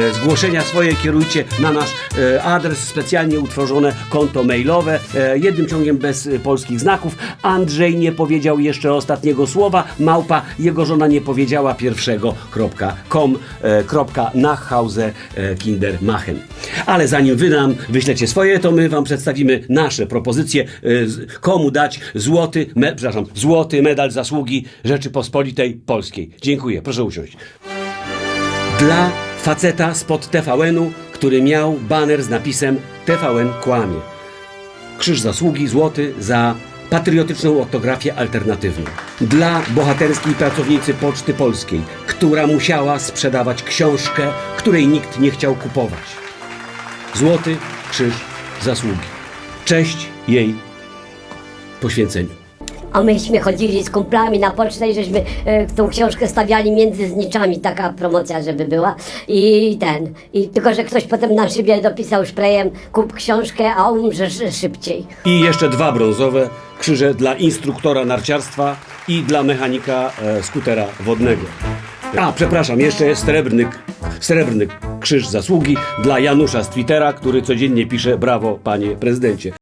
E, Zgłoszenia swoje kierujcie na nasz e, adres, specjalnie utworzone konto mailowe, e, jednym ciągiem bez polskich znaków. Andrzej nie powiedział jeszcze ostatniego słowa, małpa, jego żona nie powiedziała pierwszego, kropka, com, e, kropka, Nachhause e, Kindermachen. Ale zanim wy nam wyślecie swoje, to my wam przedstawimy nasze propozycje, komu dać złoty, me, przepraszam, złoty medal zasługi Rzeczypospolitej Polskiej. Dziękuję, proszę usiąść. Dla faceta spod TVN-u, który miał baner z napisem TVN kłamie. Krzyż zasługi złoty za patriotyczną ortografię alternatywną. Dla bohaterskiej pracownicy Poczty Polskiej, która musiała sprzedawać książkę, której nikt nie chciał kupować. Złoty krzyż zasługi. Cześć jej poświęceniu. A myśmy chodzili z kumplami na pocztę i żeśmy e, tą książkę stawiali między zniczami, taka promocja, żeby była. I ten. I tylko, że ktoś potem na szybie dopisał szprejem, kup książkę, a umrzesz szybciej. I jeszcze dwa brązowe krzyże dla instruktora narciarstwa i dla mechanika e, skutera wodnego. A, przepraszam, jeszcze jest srebrny, srebrny krzyż zasługi dla Janusza z Twittera, który codziennie pisze brawo, panie prezydencie.